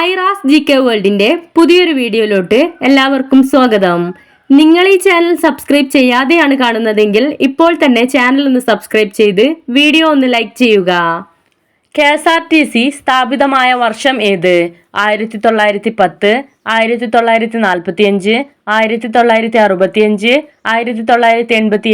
Aira's G K വേൾഡിന്റെ പുതിയൊരു വീഡിയോയിലോട്ട് എല്ലാവർക്കും സ്വാഗതം. നിങ്ങൾ ഈ ചാനൽ സബ്സ്ക്രൈബ് ചെയ്യാതെയാണ് കാണുന്നതെങ്കിൽ ഇപ്പോൾ തന്നെ ചാനൽ ഒന്ന് സബ്സ്ക്രൈബ് ചെയ്ത് വീഡിയോ ഒന്ന് ലൈക്ക് ചെയ്യുക. K S R T C സ്ഥാപിതമായ വർഷം ഏത്? ആയിരത്തി തൊള്ളായിരത്തി പത്ത് ആയിരത്തി തൊള്ളായിരത്തി നാൽപ്പത്തി അഞ്ച് ആയിരത്തി തൊള്ളായിരത്തി അറുപത്തി അഞ്ച് ആയിരത്തി തൊള്ളായിരത്തി എൺപത്തി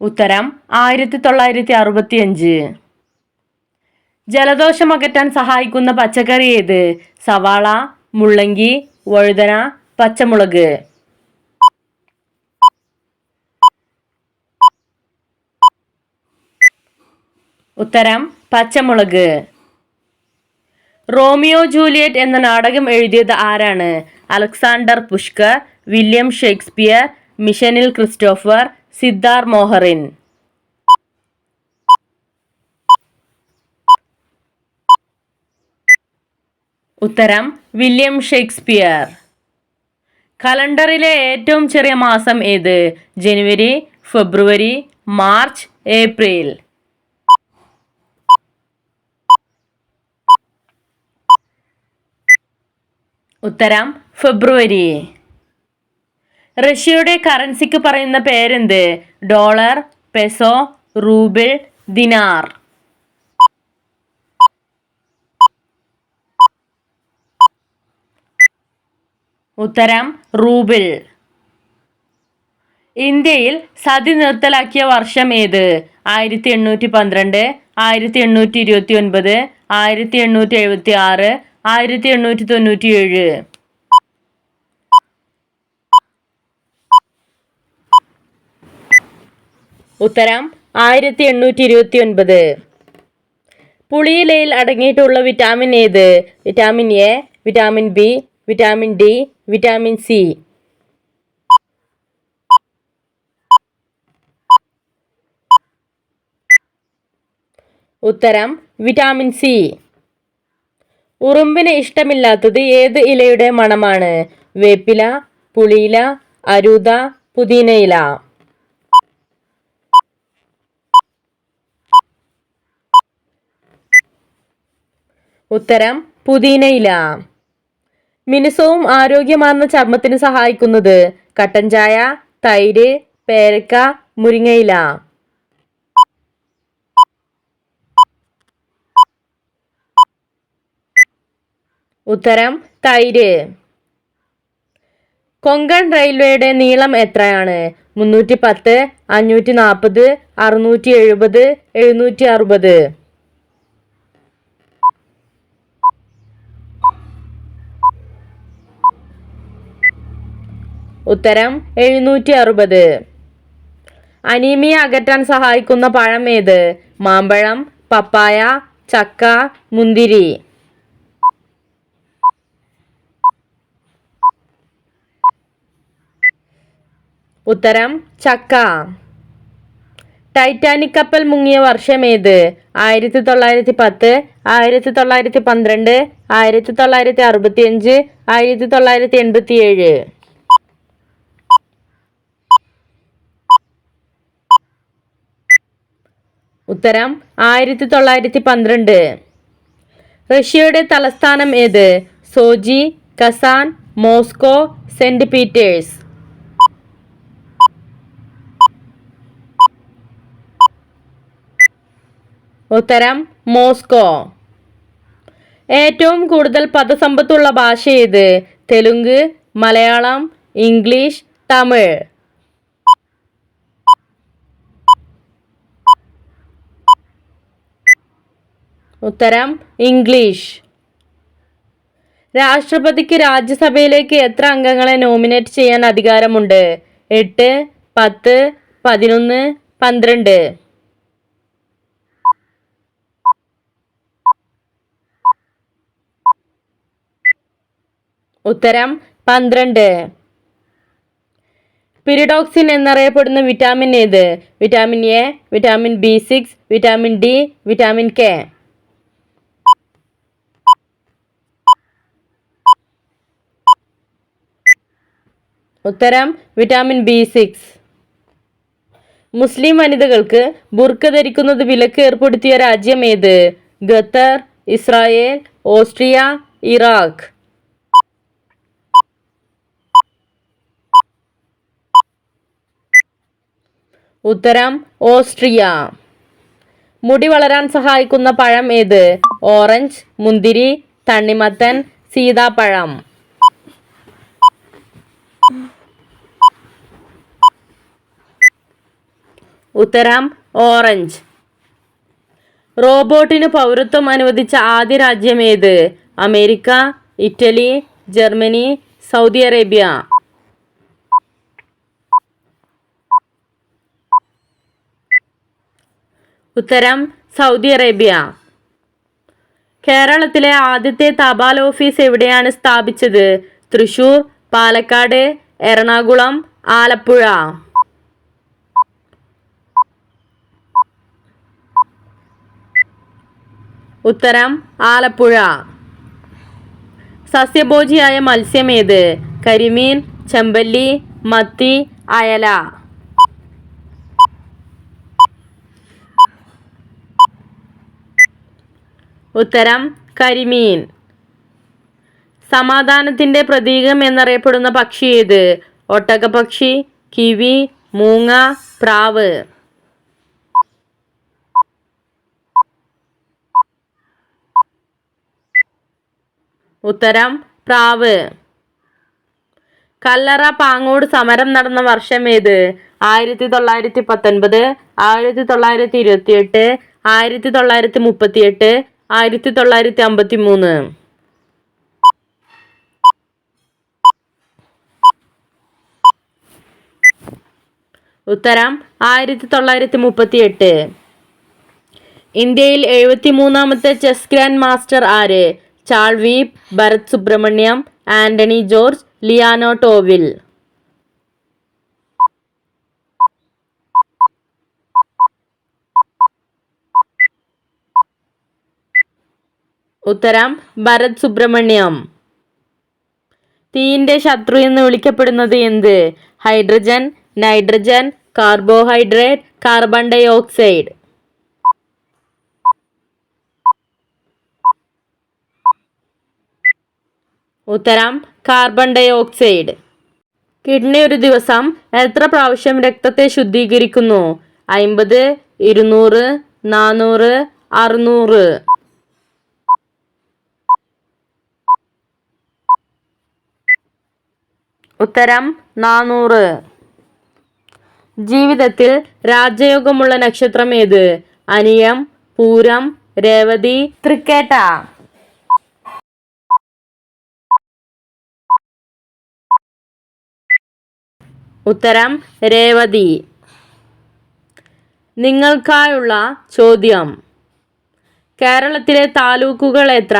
ഉത്തരം ആയിരത്തി തൊള്ളായിരത്തി അറുപത്തി അഞ്ച് ജലദോഷം അകറ്റാൻ സഹായിക്കുന്ന പച്ചക്കറി ഏത്? സവാള മുള്ളങ്കി വഴുതന പച്ചമുളക്. ഉത്തരം പച്ചമുളക്. റോമിയോ ജൂലിയറ്റ് എന്ന നാടകം എഴുതിയത് ആരാണ്? അലക്സാണ്ടർ പുഷ്കർ വില്യം ഷേക്സ്പിയർ മിഷനിൽ ക്രിസ്റ്റോഫർ സിദ്ധാർ മോഹറിൻ. ഉത്തരം വില്യം ഷേക്സ്പിയർ. കലണ്ടറിലെ ഏറ്റവും ചെറിയ മാസം ഏത്? ജനുവരി ഫെബ്രുവരി മാർച്ച് ഏപ്രിൽ. ഉത്തരം ഫെബ്രുവരി. റഷ്യയുടെ കറൻസിക്ക് പറയുന്ന പേരെന്ത്? Dollar peso rouble dinar. ഉത്തരം റൂബിൾ. ഇന്ത്യയിൽ സതി നിർത്തലാക്കിയ വർഷം ഏത്? ആയിരത്തി എണ്ണൂറ്റി പന്ത്രണ്ട് ആയിരത്തി എണ്ണൂറ്റി ഇരുപത്തി ഒൻപത് ആയിരത്തി എണ്ണൂറ്റി എഴുപത്തി ആറ് ആയിരത്തി എണ്ണൂറ്റി തൊണ്ണൂറ്റി ഏഴ് ഉത്തരം ആയിരത്തി എണ്ണൂറ്റി ഇരുപത്തി ഒൻപത് പുളിയിലയിൽ അടങ്ങിയിട്ടുള്ള വിറ്റാമിൻ ഏത്? Vitamin A vitamin B vitamin D vitamin C. ഉത്തരം വിറ്റാമിൻ സി. ഉറുമ്പിന് ഇഷ്ടമില്ലാത്തത് ഏത് ഇലയുടെ മണമാണ്? വേപ്പില പുളിയില അരൂത പുതിനയില. ഉത്തരം പുതിനയില. മിനുസവും ആരോഗ്യമാർന്ന ചർമ്മത്തിന് സഹായിക്കുന്നത് കട്ടൻ ചായ തൈര് പേരക്ക മുരിങ്ങയില. ഉത്തരം തൈര്. കൊങ്കൺ റെയിൽവേയുടെ നീളം എത്രയാണ്? മുന്നൂറ്റി പത്ത് അഞ്ഞൂറ്റി നാൽപ്പത് അറുന്നൂറ്റി എഴുപത് എഴുന്നൂറ്റി അറുപത് ഉത്തരം എഴുന്നൂറ്റി അറുപത് അനീമിയ അകറ്റാൻ സഹായിക്കുന്ന പഴം ഏത്? മാമ്പഴം പപ്പായ ചക്ക മുന്തിരി. ഉത്തരം ചക്ക. ടൈറ്റാനിക് കപ്പൽ മുങ്ങിയ വർഷം ഏത്? ആയിരത്തി തൊള്ളായിരത്തി പത്ത് ആയിരത്തി തൊള്ളായിരത്തി പന്ത്രണ്ട് ആയിരത്തി തൊള്ളായിരത്തി അറുപത്തി അഞ്ച് ആയിരത്തി തൊള്ളായിരത്തി എൺപത്തി ഏഴ് ഉത്തരം ആയിരത്തി തൊള്ളായിരത്തി പന്ത്രണ്ട് റഷ്യയുടെ തലസ്ഥാനം ഏത്? Sochi Kazan Moscow Saint Peters. ഉത്തരം മോസ്കോ. ഏറ്റവും കൂടുതൽ പദസമ്പത്തുള്ള ഭാഷ ഏത്? തെലുങ്ക് മലയാളം ഇംഗ്ലീഷ് തമിഴ്. ഉത്തരം ഇംഗ്ലീഷ്. രാഷ്ട്രപതിക്ക് രാജ്യസഭയിലേക്ക് എത്ര അംഗങ്ങളെ നോമിനേറ്റ് ചെയ്യാൻ അധികാരമുണ്ട്? എട്ട് പത്ത് പതിനൊന്ന് പന്ത്രണ്ട്. ഉത്തരം പന്ത്രണ്ട്. പിരിഡോക്സിൻ എന്നറിയപ്പെടുന്ന വിറ്റാമിൻ ഏത്? Vitamin A vitamin B six vitamin D vitamin K. ഉത്തരം വിറ്റാമിൻ ബി സിക്സ് മുസ്ലിം വനിതകൾക്ക് ബുർക്ക ധരിക്കുന്നത് വിലക്ക് ഏർപ്പെടുത്തിയ രാജ്യം ഏത്? Qatar Israel Austria Iraq. ഉത്തരം ഓസ്ട്രിയ. മുടി വളരാൻ സഹായിക്കുന്ന പഴം ഏത്? ഓറഞ്ച് മുന്തിരി തണ്ണിമത്തൻ സീതാപ്പഴം. ഉത്തരം ഓറഞ്ച്. റോബോട്ടിന് പൗരത്വം അനുവദിച്ച ആദ്യ രാജ്യം ഏത്? America Italy Germany Saudi Arabia. ഉത്തരം സൗദി അറേബ്യ. കേരളത്തിലെ ആദ്യത്തെ തപാൽ ഓഫീസ് എവിടെയാണ് സ്ഥാപിച്ചത്? തൃശൂർ പാലക്കാട് എറണാകുളം ആലപ്പുഴ. ഉത്തരം ആലപ്പുഴ. സസ്യഭോജിയായ മത്സ്യം ഏത്? കരിമീൻ ചെമ്പല്ലി മത്തി അയല. ഉത്തരം കരിമീൻ. സമാധാനത്തിന്റെ പ്രതീകം എന്നറിയപ്പെടുന്ന പക്ഷി ഏത്? ഒട്ടകപക്ഷി കിവി മൂങ്ങ പ്രാവ്. ഉത്തരം പ്രാവ്. കല്ലറ പാങ്ങോട് സമരം നടന്ന വർഷം ഏത്? ആയിരത്തി തൊള്ളായിരത്തി പത്തൊൻപത് ആയിരത്തി തൊള്ളായിരത്തി ഇരുപത്തി എട്ട് ആയിരത്തി തൊള്ളായിരത്തി മുപ്പത്തി എട്ട് ആയിരത്തി തൊള്ളായിരത്തി അമ്പത്തി മൂന്ന് ഉത്തരം ആയിരത്തി തൊള്ളായിരത്തി മുപ്പത്തി എട്ട് ഇന്ത്യയിൽ എഴുപത്തി മൂന്നാമത്തെ ചെസ് ഗ്രാൻഡ് മാസ്റ്റർ ആര്? ചാൾവീപ് ഭരത് സുബ്രഹ്മണ്യം ആന്റണി ജോർജ് ലിയാനോ ടോവിൽ. ഉത്തരം ഭരത് സുബ്രഹ്മണ്യം. തീന്റെ ശത്രു എന്ന് വിളിക്കപ്പെടുന്നത് എന്ത്? Hydrogen nitrogen carbohydrate carbon dioxide. ഉത്തരം കാർബൺ ഡൈ ഓക്സൈഡ് കിഡ്നി ഒരു ദിവസം എത്ര പ്രാവശ്യം രക്തത്തെ ശുദ്ധീകരിക്കുന്നു? അയിമ്പത് ഇരുന്നൂറ് നാനൂറ് അറുന്നൂറ്. ഉത്തരം നാനൂറ് ജീവിതത്തിൽ രാജയോഗമുള്ള നക്ഷത്രം ഏത്? അനിയം പൂരം രേവതി തൃക്കേട്ട. ഉത്തരം രേവതി. നിങ്ങൾക്കായുള്ള ചോദ്യം. കേരളത്തിലെ താലൂക്കുകൾ എത്ര?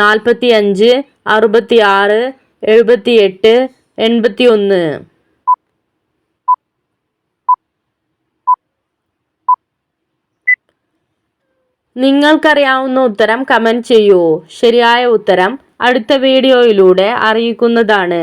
നാൽപ്പത്തി അഞ്ച് അറുപത്തി ആറ് എഴുപത്തി എട്ട് എൺപത്തി ഒന്ന് നിങ്ങൾക്കറിയാവുന്ന ഉത്തരം കമന്റ് ചെയ്യൂ. ശരിയായ ഉത്തരം അടുത്ത വീഡിയോയിലൂടെ അറിയിക്കുന്നതാണ്.